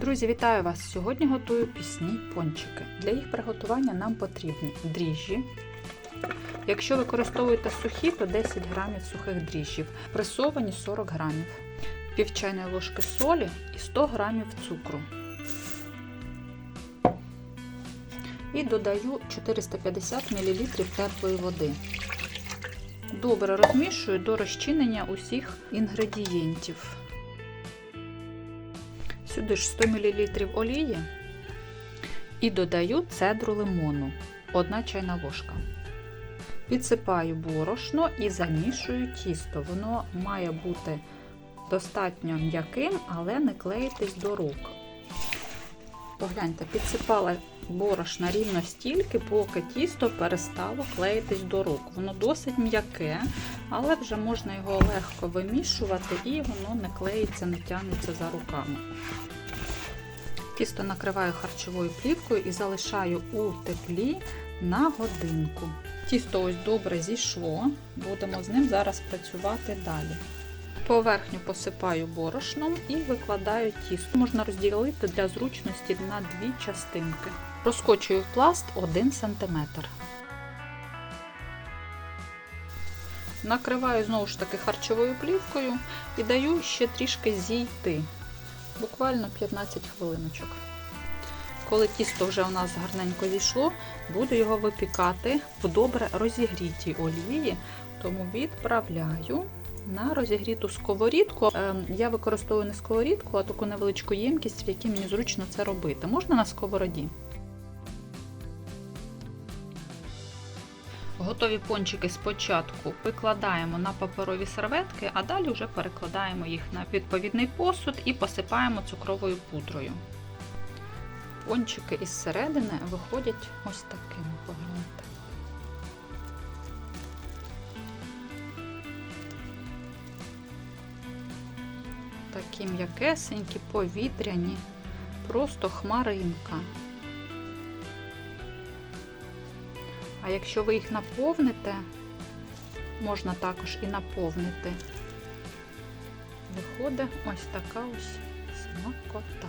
Друзі, вітаю вас! Сьогодні готую пісні пончики. Для їх приготування нам потрібні дріжджі. Якщо використовуєте сухі, то 10 грамів сухих дріжджів, пресовані 40 грамів, пів чайної ложки солі і 100 грамів цукру. І додаю 450 мл теплої води. Добре розмішую до розчинення усіх інгредієнтів. Сюди ж 100 мл олії і додаю цедру лимону, 1 чайна ложка. Підсипаю борошно і замішую тісто. Воно має бути достатньо м'яким, але не клеїтись до рук. Погляньте, підсипала борошна рівно стільки, поки тісто перестало клеїтись до рук. Воно досить м'яке, але вже можна його легко вимішувати і воно не клеїться, не тягнеться за руками. Тісто накриваю харчовою плівкою і залишаю у теплі на годинку. Тісто ось добре зійшло, будемо з ним зараз працювати далі. Поверхню посипаю борошном і викладаю тісто. Можна розділити для зручності на дві частинки. Розкочую в пласт 1 см. Накриваю знову ж таки харчовою плівкою і даю ще трішки зійти. Буквально 15 хвилиночок. Коли тісто вже у нас гарненько зійшло, буду його випікати в добре розігрітій олії, тому відправляю на розігріту сковорідку. Ем, Я використовую не сковорідку, а таку невеличку ємкість, в якій мені зручно це робити. Можна на сковороді. Готові пончики спочатку викладаємо на паперові серветки, а далі вже перекладаємо їх на відповідний посуд і посипаємо цукровою пудрою. Пончики із середини виходять ось такими погляньте. Такі м'якесенькі, повітряні, просто хмаринка. А якщо ви їх наповните, можна також і наповнити, виходить ось така ось смакота.